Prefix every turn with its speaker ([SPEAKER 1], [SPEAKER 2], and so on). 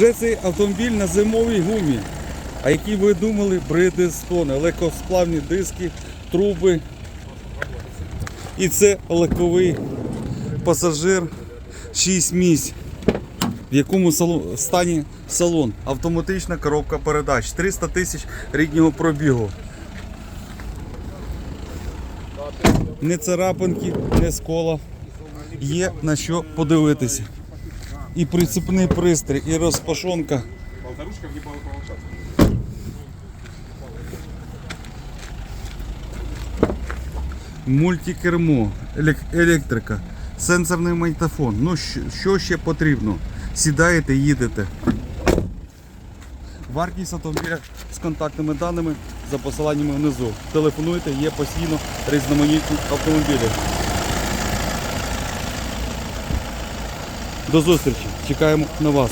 [SPEAKER 1] Вже цей автомобіль на зимовій гумі. А які ви думали, Bridgestone, легкосплавні диски, труби. І це легковий пасажир 6 місць. В якому стані салон? Автоматична коробка передач. 300 тисяч ріднього пробігу. Не царапинки, не скола. Є на що подивитися. І прицепний пристрій, і розпашонка. Мультикермо, електрика, сенсорний магнітофон. Ну що ще потрібно? Сідаєте, їдете. Вартість автомобіля з контактними даними за посиланнями внизу. Телефонуйте, є постійно різноманітні автомобілі. До зустрічі! Чекаємо на вас.